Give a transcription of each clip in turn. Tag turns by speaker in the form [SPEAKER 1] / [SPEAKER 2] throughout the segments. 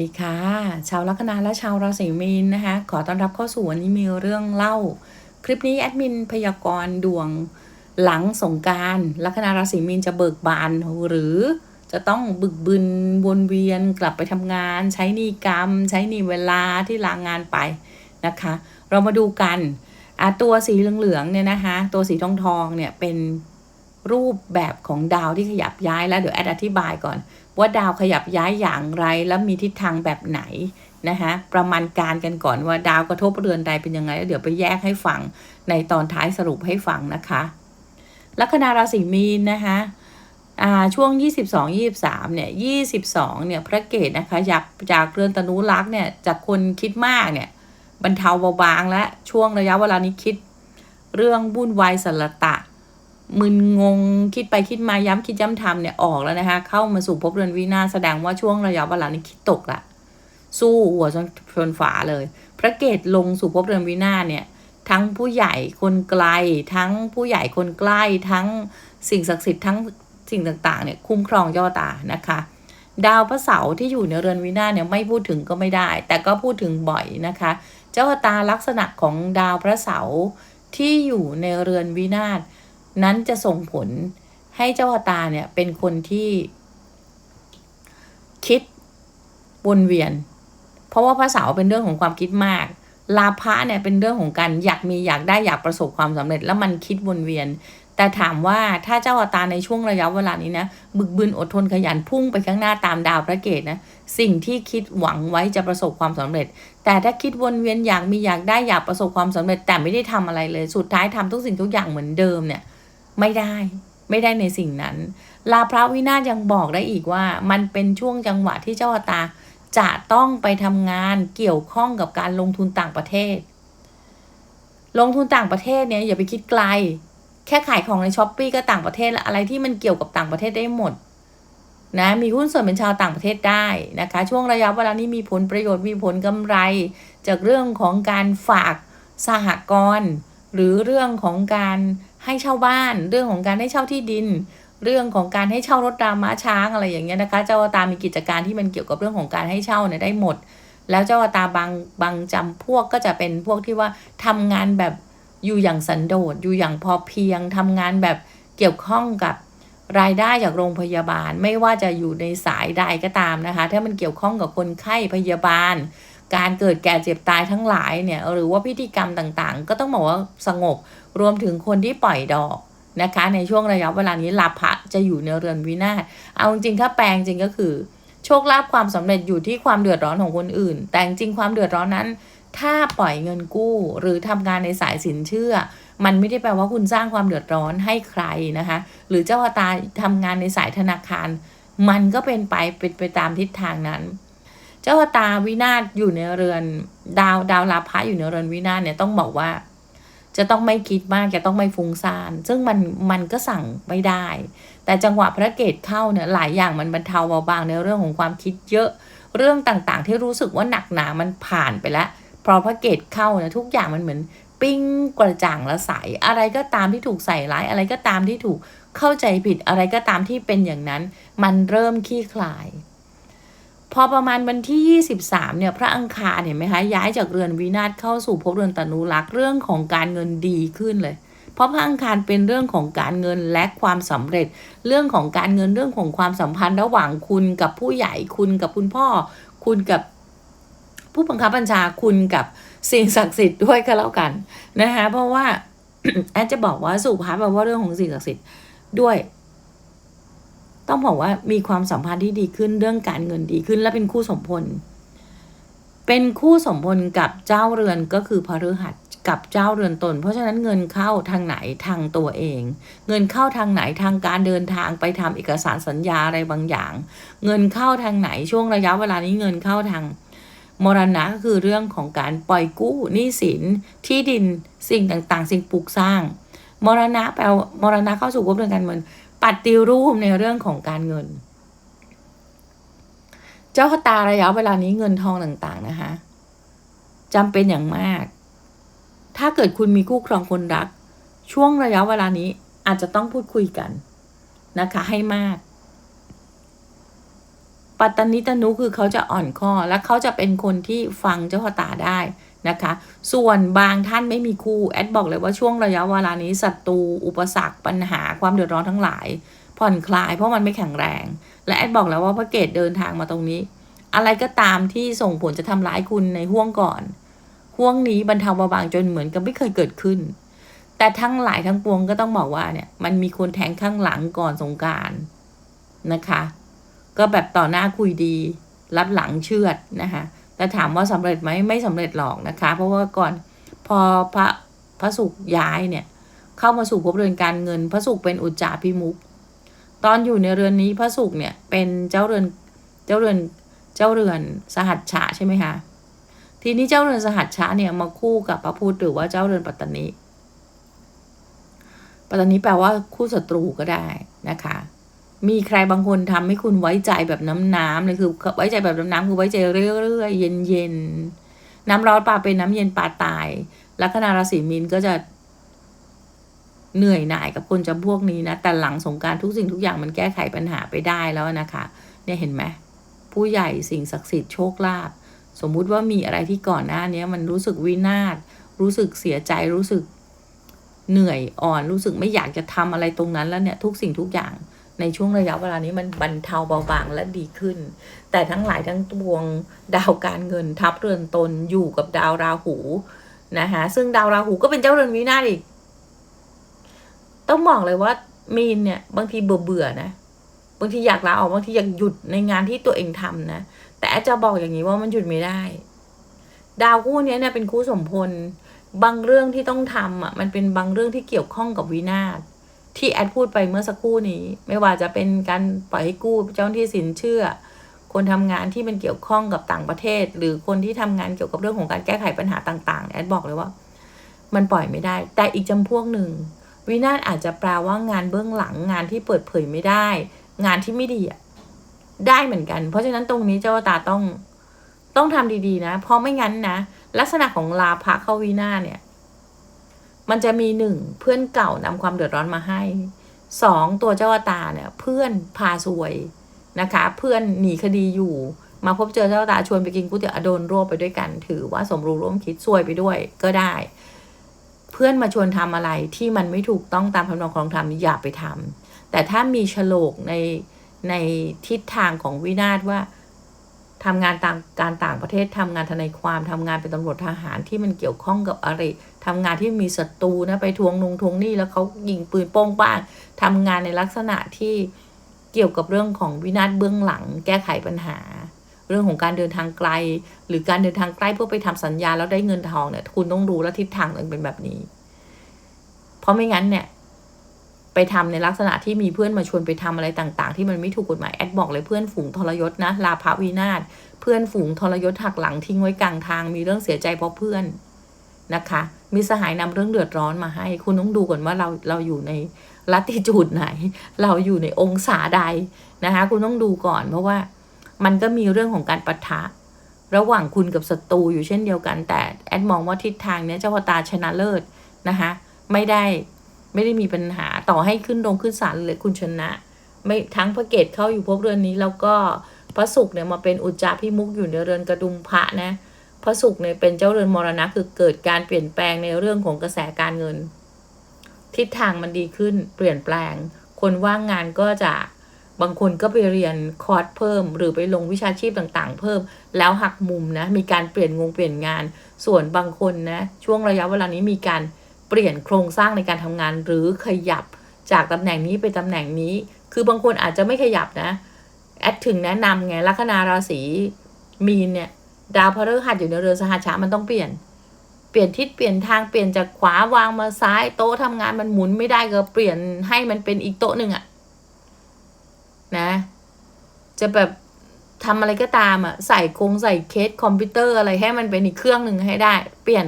[SPEAKER 1] ดีค่ะ ชาวลัคนาและชาวราศีมีนนะคะ ขอต้อนรับเข้าสู่วันนี้มีเรื่องเล่า คลิปนี้แอดมินพยากรณ์ดวงหลังสงการลัคนาราศีมีนจะเบิกบานหรือจะต้องบึกบึนวนเวียนกลับไปทำงาน ใช้นีกรรม ใช้นีเวลาที่ลางงานไปนะคะ เรามาดูกันตัวสีเหลืองๆเนี่ยนะคะตัวสีทองทองๆเนี่ยเป็นรูปแบบของดาวที่ขยับย้ายแล้วเดี๋ยวแอดอธิบายก่อน ว่าดาวขยับย้ายอย่างไร แล้วมีทิศทางแบบไหนนะคะประมาณการกันก่อนว่าดาวกระทบเรือนใดเป็นยังไงแล้วเดี๋ยวไปแยกให้ฟังในตอนท้ายสรุปให้ฟังนะคะลัคนาราศีมีนนะคะช่วง 22 23เนี่ย22เนี่ยพระเกตนะคะจากจากเรือนตนุรักษ์เนี่ยจากคนคิดมากเนี่ยบรรเทาเบาบางและช่วงระยะเวลานี้คิด เรื่องวุ่นวายสลตะ มึนงงคิดไปคิดมาย้ำคิดย้ำทำเนี่ยออกแล้วนะคะ เข้ามาสู่ภพเรือนวินาศแสดงว่าช่วงระยะเวลานี้คิดตกละสู้หัวชนชนฝาเลย พระเกตลงสู่ภพเรือนวินาศเนี่ย ทั้งผู้ใหญ่คนไกล ทั้งผู้ใหญ่คนใกล้ทั้งสิ่งศักดิ์สิทธิ์ทั้งสิ่งต่างๆเนี่ยคุ้มครองเจ้าตานะคะ ดาวพระเสาร์ที่อยู่ในเรือนวินาศเนี่ยไม่พูดถึงก็ไม่ได้ แต่ก็พูดถึงบ่อยนะคะ เจ้าตาลักษณะของดาวพระเสาร์ที่อยู่ในเรือนวินาศ นั้นจะส่งผลให้เจ้าตาเนี่ยเป็นคนที่คิดวนเวียน เพราะว่าพระเสาร์เป็นเรื่องของความคิดมาก ลาภะเนี่ยเป็นเรื่องของการอยากมีอยากได้อยากประสบความสำเร็จ แล้วมันคิดวนเวียน แต่ถามว่าถ้าเจ้าตาในช่วงระยะเวลานี้นะบึกบึนอดทนขยันพุ่งไปข้างหน้าตามดาวพระเกตนะสิ่งที่คิดหวังไว้จะประสบความสำเร็จ แต่ถ้าคิดวนเวียนอยากมีอยากได้อยากประสบความสำเร็จ แต่ไม่ได้ทำอะไรเลย สุดท้ายทำทุกสิ่งทุกอย่างเหมือนเดิมเนี่ย ไม่ได้ ไม่ได้ในสิ่งนั้น ลาพระวินาศยังบอกได้อีกว่า มันเป็นช่วงจังหวะที่เจ้าตาจะต้องไปทำงานเกี่ยวข้องกับการลงทุนต่างประเทศ ลงทุนต่างประเทศเนี่ยอย่าไปคิดไกล แค่ขายของในช้อปปีก็ต่างประเทศแล้วอะไรที่มันเกี่ยวกับต่างประเทศได้หมดนะมีหุ้นส่วนเป็นชาวต่างประเทศได้นะคะ ช่วงระยะเวลานี้มีผลประโยชน์มีผลกำไร จากเรื่องของการฝากสหกรณ์หรือเรื่องของการ ให้เช่าบ้าน เรื่องของการให้เช่าที่ดิน เรื่องของการให้เช่ารถราม้าช้างอะไรอย่างเงี้ยนะคะเจ้าตามีกิจการที่มันเกี่ยวกับเรื่องของการให้เช่าเนี่ยได้หมด แล้วเจ้าตาบางบางจำพวกก็จะเป็นพวกที่ว่าทำงานแบบอยู่อย่างสันโดษอยู่อย่างพอเพียงทำงานแบบเกี่ยวข้องกับรายได้จากโรงพยาบาลไม่ว่าจะอยู่ในสายใดก็ตามนะคะ ถ้ามันเกี่ยวข้องกับคนไข้พยาบาล การเกิดแก่เจ็บตายทั้งหลายเนี่ยหรือว่าพิธีกรรมต่างๆ ก็ต้องบอกว่าสงบ รวมถึงคนที่ปล่อยดอกนะคะ ในช่วงระยะเวลานี้ลาภะจะอยู่ในเรือนวินาศเอาจริงถ้าแปลงจริงก็คือ โชคลาภความสำเร็จอยู่ที่ความเดือดร้อนของคนอื่น แต่จริงความเดือดร้อนนั้น ถ้าปล่อยเงินกู้ หรือทำงานในสายสินเชื่อ มันไม่ได้แปลว่าคุณสร้างความเดือดร้อนให้ใครนะคะ หรือเจ้าตาทำงานในสายธนาคาร มันก็เป็นไปเป็นไปตามทิศทางนั้นเจ้าตาวินาศอยู่ในเรือนดาวดาวลาภะอยู่ในเรือนวินาศเนี่ยต้องบอกว่า จะต้องไม่คิดมากจะต้องไม่ฟุ้งซ่าน ซึ่งมันมันก็สั่งไม่ได้ แต่จังหวะพระเกตเข้าเนี่ยหลายอย่างมันบรรเทาเบาบางในเรื่องของความคิดเยอะ เรื่องต่างๆ ที่รู้สึกว่าหนักหนามันผ่านไปแล้วพอพระเกตเข้าเนี่ยทุกอย่างมันเหมือนปิ้งกระจ่างละใสอะไรก็ตามที่ถูกใส่ร้ายอะไรก็ตามที่ถูกเข้าใจผิดอะไรก็ตามที่เป็นอย่างนั้น มันเริ่มขี้คลาย พอประมาณวันที่ 23 เนี่ย พระอังคารเห็นไหมคะ ย้ายจากเรือนวินาศเข้าสู่ภพเรือนตนุรักษ์เรื่องของการเงินดีขึ้นเลย เพราะพระอังคารเป็นเรื่องของการเงินและความสำเร็จ เรื่องของการเงินเรื่องของความสัมพันธ์ระหว่างคุณกับผู้ใหญ่คุณกับคุณพ่อ คุณกับผู้บังคับบัญชาคุณกับสิ่งศักดิ์สิทธิ์ด้วยก็แล้วกันนะคะเพราะว่าแอดจะบอกว่าสุภาพแปลว่าเรื่องของสิ่งศักดิ์สิทธิ์ด้วย ต้องบอกว่ามีความสัมพันธ์ที่ดีขึ้นเรื่องการเงินดีขึ้น และเป็นคู่สมพล เป็นคู่สมพลกับเจ้าเรือนก็คือพฤหัสกับเจ้าเรือนตน เพราะฉะนั้นเงินเข้าทางไหนทางตัวเอง เงินเข้าทางไหนทางการเดินทางไปทำเอกสารสัญญาอะไรบางอย่าง เงินเข้าทางไหนช่วงระยะเวลานี้เงินเข้าทางมรณะก็คือเรื่องของการปล่อยกู้หนี้สินที่ดินสิ่งต่างๆ สิ่งปลูกสร้าง มรณะแปลมรณะเข้าสู่ภพเรื่องการเงิน ปฏิรูปในเรื่องของการเงิน เจ้าตาระยะเวลานี้เงินทองต่างๆนะคะจำเป็นอย่างมาก ถ้าเกิดคุณมีคู่ครองคนรัก ช่วงระยะเวลานี้อาจจะต้องพูดคุยกันนะคะ ให้มาก ปัตตนิตนุคือเขาจะอ่อนข้อและเขาจะเป็นคนที่ฟังเจ้าชะตาได้ นะคะ ส่วนบางท่านไม่มีคู่แอดบอกเลยว่าช่วงระยะเวลานี้ศัตรูอุปสรรคปัญหาความเดือดร้อนทั้งหลาย ผ่อนคลายเพราะมันไม่แข็งแรง และแอดบอกแล้วว่าพระเกตเดินทางมาตรงนี้ อะไรก็ตามที่ส่งผลจะทำร้ายคุณในห่วงก่อนห่วงนี้บรรเทาเบาบางจนเหมือนกับไม่เคยเกิดขึ้น แต่ทั้งหลายทั้งปวงก็ต้องบอกว่าเนี่ยมันมีคนแทงข้างหลังก่อนสงการนะคะ ก็แบบต่อหน้าคุยดี รับหลังเชือดนะคะ แต่ถามว่าสำเร็จไหมไม่สำเร็จหรอกนะคะ เพราะว่าก่อนพอพระพระสุกย้ายเนี่ย เข้ามาสู่ภพเรือนการเงิน พระสุกเป็นอุจจาพิมุกตอนอยู่ในเรือนนี้พระสุกเนี่ยเป็นเจ้าเรือนเจ้าเรือนเจ้าเรือนสหัชชะใช่ไหมคะทีนี้เจ้าเรือนสหัชชะเนี่ยมาคู่กับพระพุธหรือว่าเจ้าเรือนปัตตานีปัตตานีแปลว่าคู่ศัตรูก็ได้นะคะ มีใครบางคนทำให้คุณไว้ใจแบบน้ำน้ำเลยคือ ไว้ใจแบบน้ำน้ำคือไว้ใจเรื่อยๆเย็นๆน้ำร้อนปลาเป็นน้ำเย็นปลาตายลัคนาราศีมีนก็จะเหนื่อยหน่ายกับคนจำพวกนี้นะ แต่หลังสงการทุกสิ่งทุกอย่างมันแก้ไขปัญหาไปได้แล้วนะคะ เนี่ยเห็นไหมผู้ใหญ่สิ่งศักดิ์สิทธิ์โชคลาภสมมุติว่ามีอะไรที่ก่อนหน้านี้มันรู้สึกวินาศรู้สึกเสียใจรู้สึกเหนื่อยอ่อน รู้สึกไม่อยากจะทำอะไรตรงนั้นแล้วเนี่ย ทุกสิ่งทุกอย่าง ในช่วงระยะเวลานี้มันบรรเทาเบาบางและดีขึ้น แต่ทั้งหลายทั้งปวงดาวการเงินทับเรือนตนอยู่กับดาวราหูนะคะซึ่งดาวราหูก็เป็นเจ้าเรือนวินาศอีก ต้องบอกเลยว่ามีนเนี่ย บางทีเบื่อเบื่อนะบางทีอยากลาออกบางทีอยากหยุดในงานที่ตัวเองทำนะแต่จะบอกอย่างนี้ว่ามันหยุดไม่ได้ ดาวคู่นี้เนี่ยเป็นคู่สมพล บางเรื่องที่ต้องทำอะมันเป็นบางเรื่องที่เกี่ยวข้องกับวินาศ ที่แอดพูดไปเมื่อสักครู่นี้ ไม่ว่าจะเป็นการปล่อยให้กู้เจ้าหน้าที่สินเชื่อ คนทำงานที่มันเกี่ยวข้องกับต่างประเทศ หรือคนที่ทำงานเกี่ยวกับเรื่องของการแก้ไขปัญหาต่าง ๆ แอดบอกเลยว่า มันปล่อยไม่ได้ แต่อีกจำพวกหนึ่งวินาศอาจจะแปลว่างานเบื้องหลังงานที่เปิดเผยไม่ได้ งานที่ไม่ดีอะได้เหมือนกัน เพราะฉะนั้นตรงนี้เจ้าตาต้องต้องทำดีๆนะ เพราะไม่งั้นนะ ลักษณะของลาภะเข้าวินาเนี่ย มันจะมีหนึ่งเพื่อนเก่านำความเดือดร้อนมาให้สองตัวเจ้าตาเนี่ย เพื่อนพาซวยนะคะ เพื่อนหนีคดีอยู่ มาพบเจอเจ้าตาชวนไปกินก๋วยเตี๋ยวอโดนรวบไปด้วยกัน ถือว่าสมรู้ร่วมคิดซวยไปด้วยก็ได้ เพื่อนมาชวนทำอะไรที่มันไม่ถูกต้องตามคำนองของธรรมอย่าไปทำแต่ถ้ามีฉลกในในทิศทางของวินาศว่า ทำงานต่างการต่างประเทศทำงานทนายความทำงานเป็นตำรวจทหารที่มันเกี่ยวข้องกับอะไรทำงานที่มีศัตรูนะไปทวงนงทวงนี่แล้วเขายิงปืนโป้งป้างทำงานในลักษณะที่เกี่ยวกับเรื่องของวินาศเบื้องหลัง แก้ไขปัญหา เรื่องของการเดินทางไกล หรือการเดินทางใกล้เพื่อไปทำสัญญาแล้วได้เงินทองเนี่ยคุณต้องรู้แล้วทิศทางมันเป็นแบบนี้ เพราะไม่งั้นเนี่ย ไปทำในลักษณะที่มีเพื่อนมาชวนไปทำอะไรต่างๆ ที่มันไม่ถูกกฎหมายแอดบอกเลยเพื่อนฝูงทรยศนะลาภวินาศเพื่อนฝูงทรยศหักหลังทิ้งไว้กลางทาง มีเรื่องเสียใจเพราะเพื่อนนะคะ มีสหายนำเรื่องเดือดร้อนมาให้ คุณต้องดูก่อนว่าเราเราอยู่ในลัติจูดไหน เราอยู่ในองศาใดนะคะ คุณต้องดูก่อนเพราะว่ามันก็มีเรื่องของการปะทะ ระหว่างคุณกับศัตรูอยู่เช่นเดียวกัน แต่แอดมองว่าทิศทางเนี้ยเจ้าพ่อตาชนะเลิศนะคะไม่ได้ ไม่ได้มีปัญหาต่อให้ขึ้นลงขึ้นศาลเลยคุณชนะ ไม่ทั้งพระเกตเข้าอยู่พบเรือนนี้ แล้วก็พระศุกร์เนี่ยมาเป็นอุจจาพิมุกอยู่ในเรือนกระดุมพระนะพระศุกร์เนี่ยเป็นเจ้าเรือนมรณะคือเกิดการเปลี่ยนแปลงในเรื่องของกระแสการเงิน ทิศทางมันดีขึ้นเปลี่ยนแปลง คนว่างงานก็จะบางคนก็ไปเรียนคอร์สเพิ่ม หรือไปลงวิชาชีพต่างๆ เพิ่ม แล้วหักมุมนะมีการเปลี่ยนงงเปลี่ยนงาน ส่วนบางคนนะช่วงระยะเวลานี้มีการ เปลี่ยนโครงสร้างในการทำงานหรือขยับจากตำแหน่งนี้ไปตำแหน่งนี้ คือบางคนอาจจะไม่ขยับนะ แอดถึงแนะนำไงลัคนาราศีมีนเนี่ยดาวพฤหัสอยู่ในเรือนสหัชชะมันต้องเปลี่ยน เปลี่ยนทิศเปลี่ยนทางเปลี่ยนจากขวาวางมาซ้ายโต๊ะทำงานมันหมุนไม่ได้ก็เปลี่ยนให้มันเป็นอีกโต๊ะหนึ่งอะนะ จะแบบทำอะไรก็ตามอะใส่โครงใส่เคสคอมพิวเตอร์อะไรให้มันเป็นอีกเครื่องหนึ่งให้ได้ เปลี่ยน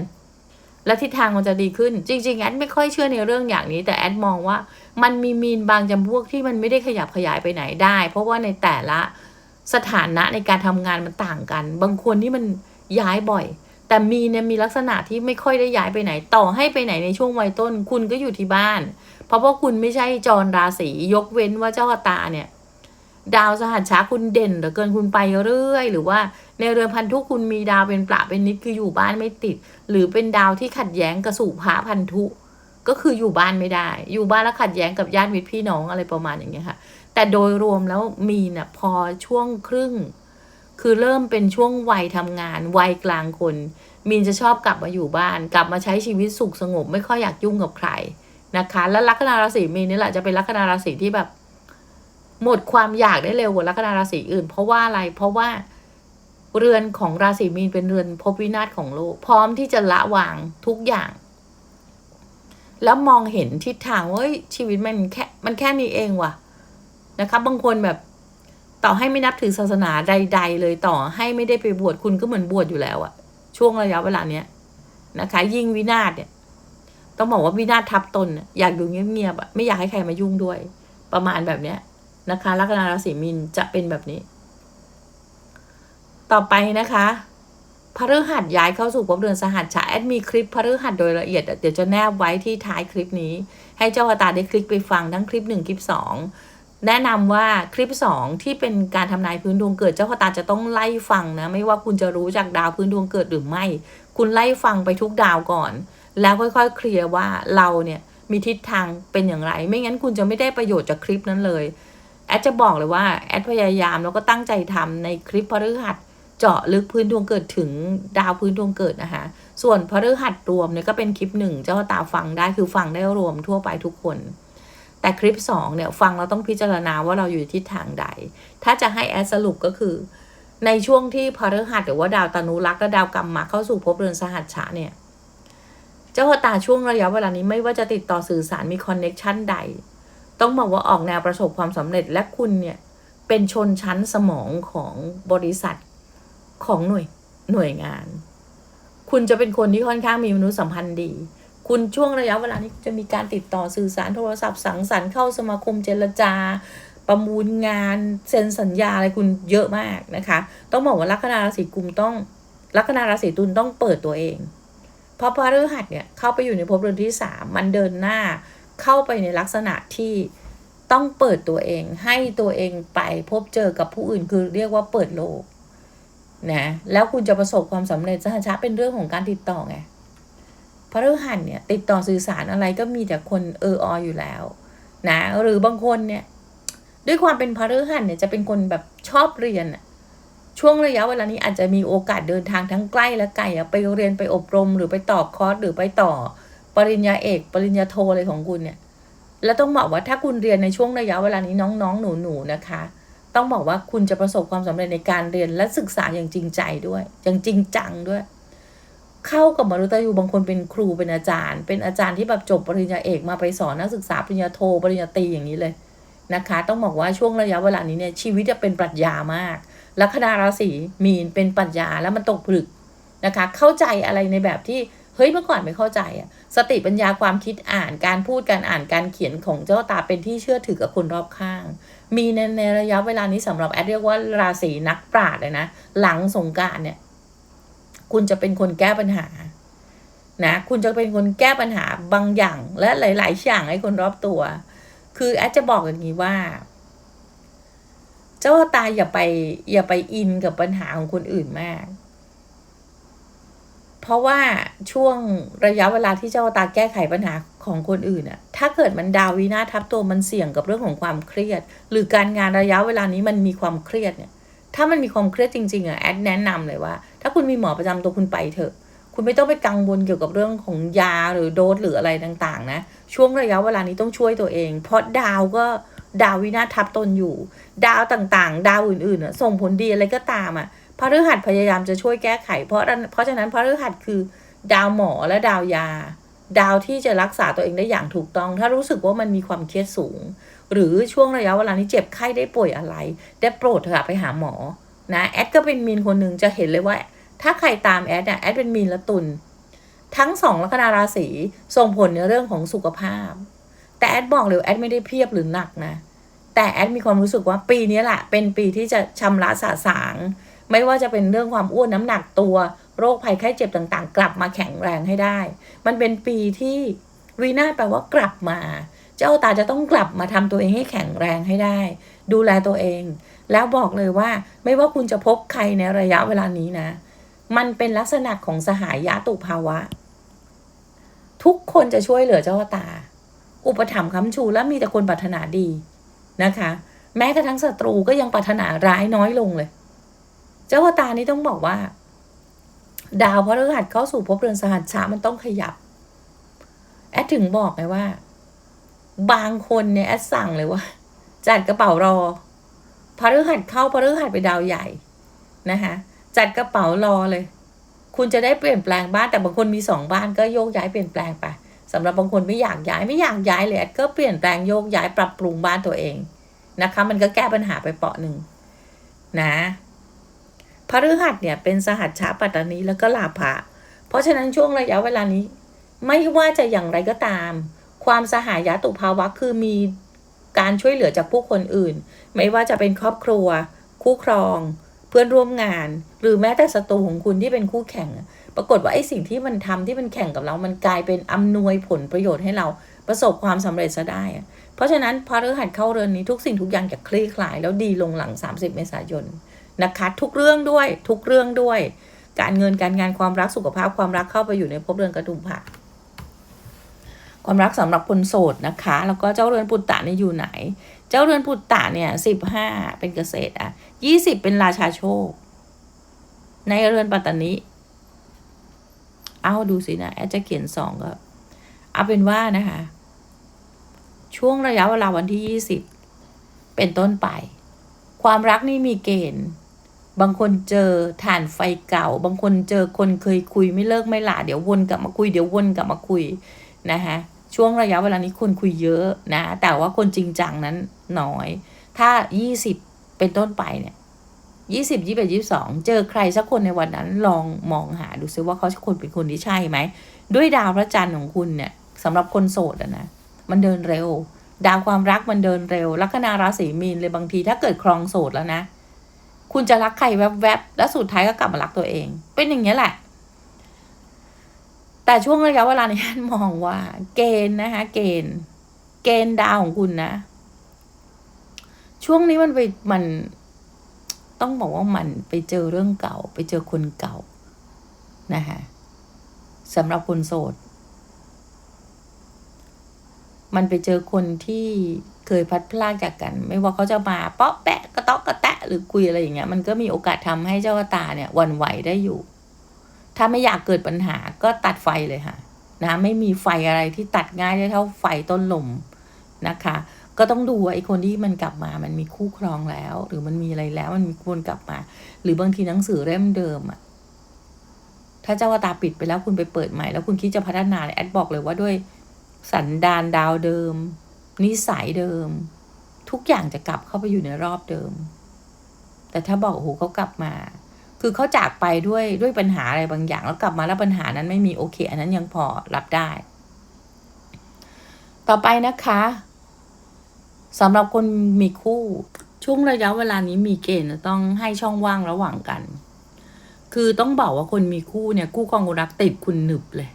[SPEAKER 1] และทิศทางมันจะดีขึ้น จริง ๆ แอดไม่ค่อยเชื่อในเรื่องอย่างนี้ แต่แอดมองว่ามันมีมีนบางจำพวกที่มันไม่ได้ขยับขยายไปไหนได้ เพราะว่าในแต่ละสถานะในการทำงานมันต่างกัน บางคนที่มันย้ายบ่อย แต่มีเนี่ยมีลักษณะที่ไม่ค่อยได้ย้ายไปไหน ต่อให้ไปไหนในช่วงวัยต้น คุณก็อยู่ที่บ้าน เพราะว่าคุณไม่ใช่จรราศียกเว้นว่าเจ้าตาเนี่ย ดาวสหัสช้าคุณเด่นเหลือเกินคุณไปเรื่อย หรือว่าในเรือนพันธุคุณมีดาวเป็นประเป็นนิดคืออยู่บ้านไม่ติด หรือเป็นดาวที่ขัดแย้งกับสู่พระพันธุ ก็คืออยู่บ้านไม่ได้ อยู่บ้านแล้วขัดแย้งกับญาติมิตรพี่น้องอะไรประมาณอย่างเงี้ยค่ะ แต่โดยรวมแล้วมีเนี่ยพอช่วงครึ่ง คือเริ่มเป็นช่วงวัยทำงานวัยกลางคนมีนจะชอบกลับมาอยู่บ้าน กลับมาใช้ชีวิตสุขสงบ ไม่ค่อยอยากยุ่งกับใครนะคะ แล้วลัคนาราศีมีนนี่แหละจะเป็นลัคนาราศีที่แบบ หมดความอยากได้เร็วกว่าลัคนาราศีอื่น เพราะว่าอะไรเพราะว่าเรือนของราศีมีนเป็นเรือนภพวินาศของโลก พร้อมที่จะละวางทุกอย่าง แล้วมองเห็นทิศทางว่าเฮ้ยชีวิตมันแค่มันแค่นี้เองว่ะนะคะบางคนแบบต่อให้ไม่นับถือศาสนาใด ๆ เลยต่อให้ไม่ได้ไปบวชคุณก็เหมือนบวชอยู่แล้วอะช่วงระยะเวลาเนี้ยนะคะ ยิ่งวินาศเนี่ย ต้องบอกว่าวินาศทับตน อยากอยู่เงียบๆอะไม่อยากให้ใครมายุ่งด้วย ประมาณแบบเนี้ย นะคะลัคนาราศีมีนจะเป็นแบบนี้ ต่อไปนะคะพฤหัสย้ายเข้าสู่ภพเรือนสหัสฉะแอดมีคลิปพฤหัสโดยละเอียด เดี๋ยวจะแนบไว้ที่ท้ายคลิปนี้ ให้เจ้าอตาได้คลิกไปฟังทั้งคลิปหนึ่งคลิปสองแนะนำว่าคลิปสองที่เป็นการทำนายพื้นดวงเกิดเจ้าพ่อตาจะต้องไล่ฟังนะ ไม่ว่าคุณจะรู้จากดาวพื้นดวงเกิดหรือไม่ คุณไล่ฟังไปทุกดาวก่อน แล้วค่อยๆเคลียร์ว่าเราเนี่ยมีทิศทางเป็นอย่างไร ไม่งั้นคุณจะไม่ได้ประโยชน์จากคลิปนั้นเลย แอดจะบอกเลยว่าแอดพยายามแล้วก็ตั้งใจทำในคลิปพฤหัสเจาะลึกพื้นดวงเกิดถึงดาวพื้นดวงเกิดนะคะ ส่วนพฤหัสรวมเนี่ยก็เป็นคลิปหนึ่งเจ้าตาฟังได้คือฟังได้รวมทั่วไปทุกคน แต่คลิปสองเนี่ยฟังเราต้องพิจารณาว่าเราอยู่ทิศทางใด ถ้าจะให้แอดสรุปก็คือ ในช่วงที่พฤหัสหรือว่าดาวตานุรักษ์และดาวกรรมมาเข้าสู่ภพเรือนสหัสฉะเนี่ย เจ้าตาช่วงระยะเวลานี้ไม่ว่าจะติดต่อสื่อสารมีคอนเน็ชันใด ต้องบอกว่าออกแนวประสบความสำเร็จและคุณเนี่ยเป็นชนชั้นสมองของบริษัทของหน่วยหน่วยงาน คุณจะเป็นคนที่ค่อนข้างมีมนุษยสัมพันธ์ดี คุณช่วงระยะเวลานี้จะมีการติดต่อสื่อสารโทรศัพท์สังสรรค์เข้าสมาคมเจรจา ประมูลงานเซ็นสัญญาอะไรคุณเยอะมากนะคะ ต้องบอกว่าลัคนาราศีกุมต้องลัคนาราศีตุลต้องเปิดตัวเอง เพราะพฤหัสเนี่ยเข้าไปอยู่ในภพเรือนที่สามมันเดินหน้า เข้าไปในลักษณะที่ต้องเปิดตัวเองให้ตัวเองไปพบเจอกับผู้อื่นคือเรียกว่าเปิดโลกนะแล้วคุณจะประสบความสำเร็จสหชชะเป็นเรื่องของการติดต่อไงพฤหัสเนี่ยติดต่อสื่อสารอะไรก็มีแต่คนเออออยู่แล้วนะหรือบางคนเนี่ยด้วยความเป็นพฤหัสเนี่ยจะเป็นคนแบบชอบเรียนช่วงระยะเวลานี้อาจจะมีโอกาสเดินทางทั้งใกล้และไกลอะไปเรียนไปอบรม หรือไปต่อคอร์สหรือไปต่อ ปริญญาเอก ปริญญาโทอะไรของคุณเนี่ย แล้วต้องบอกว่าถ้าคุณเรียนในช่วงระยะเวลานี้น้องๆ หนูๆนะคะ ต้องบอกว่าคุณจะประสบความสำเร็จในการเรียนและศึกษาอย่างจริงใจด้วย อย่างจริงจังด้วย เข้ากับมรุตยูบางคนเป็นครูเป็นอาจารย์ เป็นอาจารย์ที่แบบจบปริญญาเอกมาไปสอนนักศึกษาปริญญาโทปริญญาตรีอย่างนี้เลยนะคะ ต้องบอกว่าช่วงระยะเวลานี้เนี่ยชีวิตจะเป็นปรัชญามากลัคนาราศีมีนเป็นปรัชญาแล้วมันตกผลึกนะคะ เข้าใจอะไรในแบบที่ ฮ้ยเมื่อก่อนไม่เข้าใจอะสติปัญญาความคิดอ่านการพูดการอ่านการเขียนของเจ้าตาเป็นที่เชื่อถือกับคนรอบข้าง มีในในระยะเวลานี้สำหรับแอดเรียกว่าราศีนักปราชญ์เลยนะ หลังสงการเนี่ย คุณจะเป็นคนแก้ปัญหา นะ คุณจะเป็นคนแก้ปัญหาบางอย่าง และหลาย ๆ อย่างให้คนรอบตัว คือแอดจะบอกอย่างนี้ว่า เจ้าตาอย่าไป อย่าไปอินกับปัญหาของคนอื่นมาก ราะว่าช่วงระยะเวลาที่เจ้าตาแก้ไขปัญหาของคนอื่นอะถ้าเกิดมันดาววินาทับตัวมันเสี่ยงกับเรื่องของความเครียด หรือการงานระยะเวลานี้มันมีความเครียดเนี่ย ถ้ามันมีความเครียดจริงๆอะแอดแนะนำเลยว่า ถ้าคุณมีหมอประจำตัวคุณไปเถอะ คุณไม่ต้องไปกังวลเกี่ยวกับเรื่องของยาหรือโดสหรืออะไรต่างๆ นะ ช่วงระยะเวลานี้ต้องช่วยตัวเอง เพราะดาวก็ดาววินาทับตนอยู่ ดาวต่างๆ ดาวอื่นๆส่งผลดีอะไรก็ตามอะ พฤหัสพยายามจะช่วยแก้ไข เพราะเพราะฉะนั้นพฤหัสคือดาวหมอและดาวยา ดาวที่จะรักษาตัวเองได้อย่างถูกต้อง ถ้ารู้สึกว่ามันมีความเครียดสูง หรือช่วงระยะเวลานี้เจ็บไข้ได้ป่วยอะไร ได้โปรดเถอะไปหาหมอนะแอดก็เป็นมีนคนหนึ่งจะเห็นเลยว่า ถ้าใครตามแอดเนี่ยแอดเป็นมีนละตุลทั้งสองลัคนาราศีส่งผลในเรื่องของสุขภาพ แต่แอดบอกเลยแอดไม่ได้เพียบหรือหนักนะ แต่แอดมีความรู้สึกว่าปีนี้แหละเป็นปีที่จะชำระสะสาง ไม่ว่าจะเป็นเรื่องความอ้วนน้ำหนักตัวโรคภัยไข้เจ็บต่างๆ กลับมาแข็งแรงให้ได้ มันเป็นปีที่วีนาแปลว่ากลับมา เจ้าตาจะต้องกลับมาทำตัวเองให้แข็งแรงให้ได้ ดูแลตัวเอง แล้วบอกเลยว่าไม่ว่าคุณจะพบใครในระยะเวลานี้นะ มันเป็นลักษณะของสหายะตุภาวะ ทุกคนจะช่วยเหลือเจ้าตา อุปถัมภ์ค้ำชูและมีแต่คนปรารถนาดีนะคะ แม้กระทั่งศัตรูก็ยังปรารถนาร้ายน้อยลงเลย เจ้าตานี้ต้องบอกว่า ดาวพฤหัสเข้าสู่ภพเรือนสหัสช้ามันต้องขยับ แอดถึงบอกไงว่า บางคนเนี่ยแอดสั่งเลยว่า จัดกระเป๋ารอพฤหัสเข้าพฤหัสไปดาวใหญ่นะคะจัดกระเป๋ารอเลย คุณจะได้เปลี่ยนแปลงบ้านแต่บางคนมีสองบ้านก็โยกย้ายเปลี่ยนแปลงไปสำหรับบางคนไม่อยากย้ายไม่อยากย้ายเลยแอดก็เปลี่ยนแปลงโยกย้ายปรับปรุงบ้านตัวเองนะคะ มันก็แก้ปัญหาไปเปาะหนึ่งนะ พฤหัสเนี่ยเป็นสหัสชาปัตตานีแล้วก็ลาภะเพราะฉะนั้นช่วงระยะเวลานี้ ไม่ว่าจะอย่างไรก็ตาม ความสหายะตุภาวะคือมีการช่วยเหลือจากผู้คนอื่น ไม่ว่าจะเป็นครอบครัว คู่ครอง เพื่อนร่วมงาน หรือแม้แต่ศัตรูของคุณที่เป็นคู่แข่ง ปรากฏว่าไอ้สิ่งที่มันทำที่มันแข่งกับเรา มันกลายเป็นอำนวยผลประโยชน์ให้เราประสบความสำเร็จซะได้ เพราะฉะนั้นพอฤหัสเข้าเรือนนี้ทุกสิ่งทุกอย่างจะคลี่คลาย แล้วดีลงหลัง 30 เมษายน นะคะ ทุกเรื่องด้วยทุกเรื่องด้วย การเงินการงานความรักสุขภาพความรักเข้าไปอยู่ในภพเรือนกระดุมผักความรักสำหรับคนโสดนะคะ แล้วก็เจ้าเรือนปุตตะเนี่ยอยู่ไหน เจ้าเรือนปุตตะเนี่ยสิบห้าเป็นเกษตรอะยี่สิบเป็นราชาโชค ในเรือนปัตตานีเอาดูสินะแอดจะเขียนสองก็เอาเป็นว่านะคะ ช่วงระยะเวลาวันที่ยี่สิบเป็นต้นไป ความรักนี่มีเกณฑ์ บางคนเจอฐานไฟเก่า บางคนเจอคนเคยคุยไม่เลิกไม่หลาเดี๋ยววนกลับมาคุยเดี๋ยววนกลับมาคุยนะคะช่วงระยะเวลานี้คนคุยเยอะนะ แต่ว่าคนจริงจังนั้นน้อย ถ้ายี่สิบเป็นต้นไปเนี่ยยี่สิบยี่สิบยี่สองเจอใครสักคนในวันนั้นลองมองหาดูซิว่าเขาคนเป็นคนที่ใช่ไหม ด้วยดาวพระจันทร์ของคุณเนี่ยสำหรับคนโสดอะนะ มันเดินเร็ว ดาวความรักมันเดินเร็วลัคนาราศีมีนเลยบางทีถ้าเกิดครองโสดแล้วนะ คุณจะรักใครแวบๆ แล้วสุดท้ายก็กลับมารักตัวเอง เป็นอย่างนี้ยแหละ แต่ช่วงระยะเวลานี้มองว่า เกณฑ์นะคะ เกณฑ์ เกณฑ์ดาวของคุณนะ ช่วงนี้มันไปมันต้องบอกว่ามันไปเจอเรื่องเก่า ไปเจอคนเก่านะคะสำหรับคนโสด มันไปเจอคนที่ เคยพัดพลากจากกัน ไม่ว่าเขาจะมาเปาะแปะกระตาะกระแตะหรือคุยอะไรอย่างเงี้ยมันก็มีโอกาสทำให้เจ้าตาเนี่ยวันไหวได้อยู่ ถ้าไม่อยากเกิดปัญหาก็ตัดไฟเลยค่ะนะไม่มีไฟอะไรที่ตัดง่ายได้เท่าไฟต้นลมนะคะ ก็ต้องดูว่าไอ้คนที่มันกลับมา มันมีคู่ครองแล้ว หรือมันมีอะไรแล้วมันมีคนกลับมา หรือบางทีหนังสือเล่มเดิมอะถ้าเจ้าตาปิดไปแล้วคุณไปเปิดใหม่แล้วคุณคิดจะพัฒนาแอดบอกเลยว่าด้วยสันดานดาวเดิม นิสัยเดิม ทุกอย่างจะกลับเข้าไปอยู่ในรอบเดิม แต่ถ้าบอกโอ้โหเขากลับมา คือเขาจากไปด้วยด้วยปัญหาอะไรบางอย่าง แล้วกลับมาแล้วปัญหานั้นไม่มีโอเค อันนั้นยังพอรับได้ ต่อไปนะคะสำหรับคนมีคู่ ช่วงระยะเวลานี้มีเกณฑ์ต้องให้ช่องว่างระหว่างกัน คือต้องบอกว่าคนมีคู่เนี่ย คู่ครองรักติดคุณหนึบเลย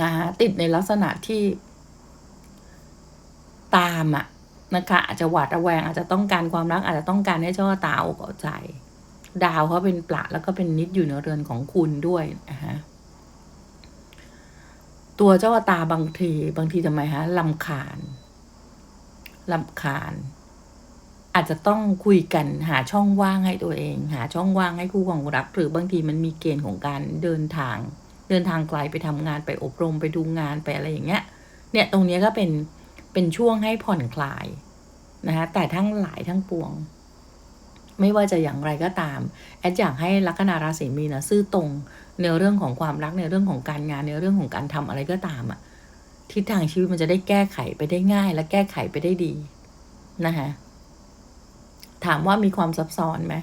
[SPEAKER 1] นะคะติดในลักษณะที่ ตามอะนะคะ อาจจะหวาดระแวงอาจจะต้องการความรักอาจจะต้องการให้เจ้าตาอกเอาใจ ดาวเขาเป็นปละแล้วก็เป็นนิดอยู่ในเรือนของคุณด้วยนะฮะตัวเจ้าตาบางทีบางทีทำไมฮะลำคาญลำคาญ อาจจะต้องคุยกันหาช่องว่างให้ตัวเอง หาช่องว่างให้คู่ของรัก หรือบางทีมันมีเกณฑ์ของการเดินทาง เดินทางไกลไปทำงานไปอบรมไปดูงานไปอะไรอย่างเงี้ย เนี่ยตรงนี้ก็เป็น เป็นช่วงให้ผ่อนคลายนะคะแต่ทั้งหลายทั้งปวง ไม่ว่าจะอย่างไรก็ตาม แอดอยากให้ลัคนาราศีมีนะซื่อตรงในเรื่องของความรักในเรื่องของการงานในเรื่องของการทำอะไรก็ตามอะทิศทางชีวิตมันจะได้แก้ไขไปได้ง่าย และแก้ไขไปได้ดีนะคะถามว่ามีความซับซ้อนไหม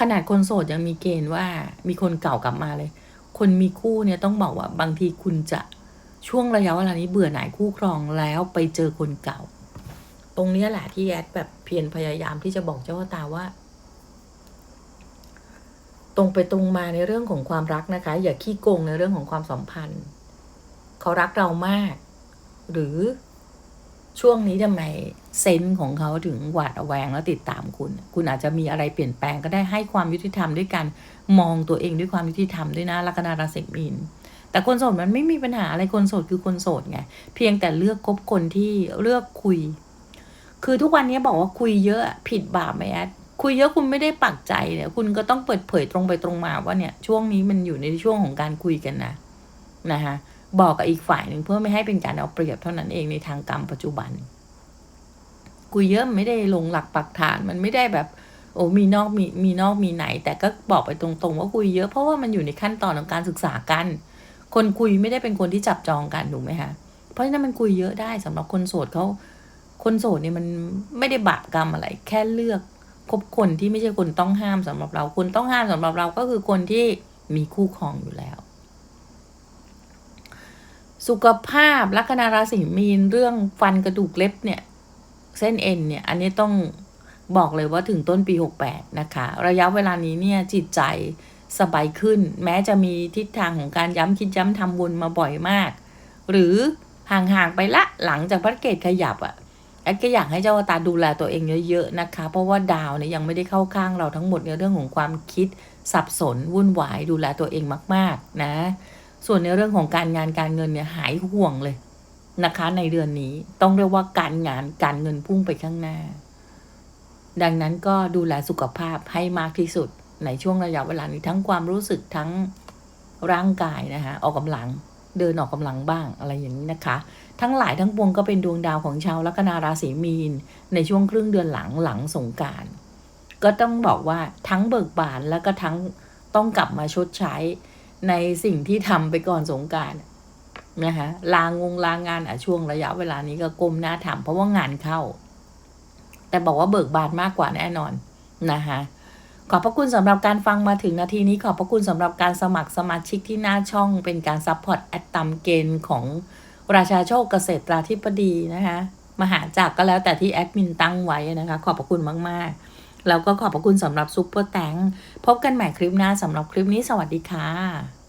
[SPEAKER 1] ขนาดคนโสดยังมีเกณฑ์ว่ามีคนเก่ากลับมาเลย คนมีคู่เนี่ยต้องบอกว่าบางทีคุณจะ ช่วงระยะเวลานี้เบื่อหน่ายคู่ครองแล้วไปเจอคนเก่า ตรงนี้แหละที่แอดแบบเพียรพยายามที่จะบอกเจ้าตาว่า ตรงไปตรงมาในเรื่องของความรักนะคะ อย่าขี้โกงในเรื่องของความสัมพันธ์ เขารักเรามาก หรือช่วงนี้ทำไมเซนส์ของเขาถึงหวาดระแวงแล้วติดตามคุณ คุณอาจจะมีอะไรเปลี่ยนแปลงก็ได้ให้ความยุติธรรมด้วยการมองตัวเองด้วยความยุติธรรมด้วยนะลัคนาราศีมีน แต่คนโสดมันไม่มีปัญหาอะไรคนโสดคือคนโสดไงเพียงแต่เลือกคบคนที่เลือกคุย คือทุกวันนี้บอกว่าคุยเยอะผิดบาปไหมแอดคุยเยอะคุณไม่ได้ปักใจเนี่ย คุณก็ต้องเปิดเผยตรงไปตรงมาว่าเนี่ย ช่วงนี้มันอยู่ในช่วงของการคุยกันนะนะคะบอกกับอีกฝ่ายหนึ่งเพื่อไม่ให้เป็นการเอาเปรียบเท่านั้นเองในทางกรรมปัจจุบัน คุยเยอะไม่ได้ลงหลักปักฐานมันไม่ได้แบบ โอ้มีนอกมีมีนอกมีไหน แต่ก็บอกไปตรงๆ ว่าคุยเยอะเพราะว่ามันอยู่ในขั้นตอนของการศึกษากัน คนคุยไม่ได้เป็นคนที่จับจองกันถูกไหมคะเพราะฉะนั้นมันคุยเยอะได้สำหรับคนโสดเขาคนโสดเนี่ยมันไม่ได้บาปกรรมอะไร แค่เลือกคบคนที่ไม่ใช่คนต้องห้ามสำหรับเรา คนต้องห้ามสำหรับเราก็คือคนที่มีคู่ครองอยู่แล้ว สุขภาพลัคนาราศีมีนเรื่องฟันกระดูกเล็บเนี่ย เส้นเอ็นเนี่ย อันนี้ต้องบอกเลยว่าถึงต้นปี 68 นะคะ ระยะเวลานี้เนี่ยจิตใจ สบายขึ้น แม้จะมีทิศทางของการย้ำคิดย้ำทำบุญมาบ่อยมาก หรือห่างๆไปละหลังจากพระเกตขยับอะ่ะแอดก็อยากให้เจ้าตาดูแลตัวเองเยอะๆนะคะ เพราะว่าดาวเนี่ยยังไม่ได้เข้าข้างเราทั้งหมดในเรื่องของความคิดสับสนวุ่นวายดูแลตัวเองมาก ๆ นะ ส่วนในเรื่องของการงานการเงินเนี่ยหายห่วงเลยนะคะ ในเดือนนี้ต้องเรียกว่าการงานการเงินพุ่งไปข้างหน้า ดังนั้นก็ดูแลสุขภาพให้มากที่สุด ในช่วงระยะเวลานี้ทั้งความรู้สึกทั้งร่างกายนะคะออกกำลังเดินออกกำลังบ้างอะไรอย่างนี้นะคะ ทั้งหลายทั้งปวงก็เป็นดวงดาวของชาวลัคนาราศีมีน ในช่วงครึ่งเดือนหลังหลังสงการก็ต้องบอกว่าทั้งเบิกบานแล้วก็ทั้งต้องกลับมาชดใช้ในสิ่งที่ทำไปก่อนสงการนะคะลางงลางงานอะช่วงระยะเวลานี้ก็ก้มหน้าทำเพราะว่างานเข้า แต่บอกว่าเบิกบานมากกว่าแน่นอนนะคะ ขอบพระคุณสำหรับการฟังมาถึงนาทีนี้ ขอบพระคุณสำหรับการสมัครสมาชิกที่หน้าช่อง เป็นการซัพพอร์ตแอดตามเกณฑ์ของราชาโชคเกษตราธิบดีนะคะมหาจักรก็แล้วแต่ที่แอดมินตั้งไว้นะคะ ขอบพระคุณมาก ๆ แล้วก็ขอบพระคุณสำหรับซุปเปอร์แตงพบกันใหม่คลิปหน้าสำหรับคลิปนี้สวัสดีค่ะ